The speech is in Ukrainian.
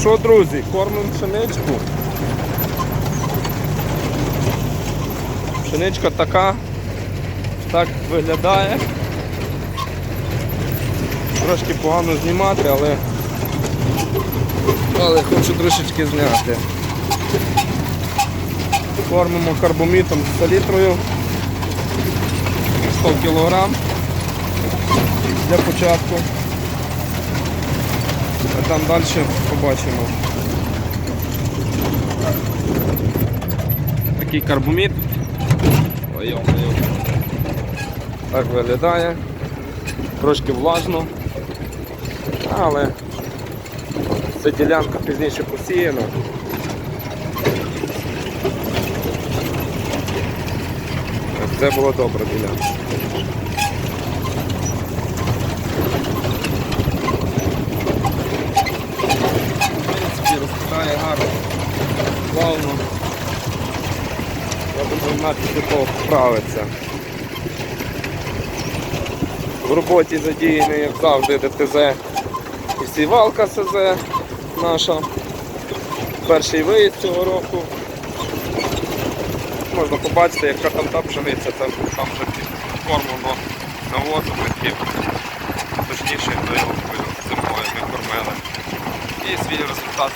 Що, друзі, кормимо пшеничку. Пшеничка така, так виглядає. Трошки погано знімати, але, але хочу трошечки зняти. Кормимо карбомітом з салітрою 100 кг для початку. А там далі побачимо. Такий карбоміт. Ой-ой-ой. Так виглядає. Трошки влажно. Але ця ділянка пізніше посіяна. Це була добра ділянка. Плавно. Я думаю, того вправиться. В роботі задіяний, як завжди, ДТЗ і сівалка СЗ наша. Перший виїзд цього року. Можна побачити, яка там та пшениця, там, там вже підкормлено навозом, таким, точніше, до його зимою ми кормили. І свій результат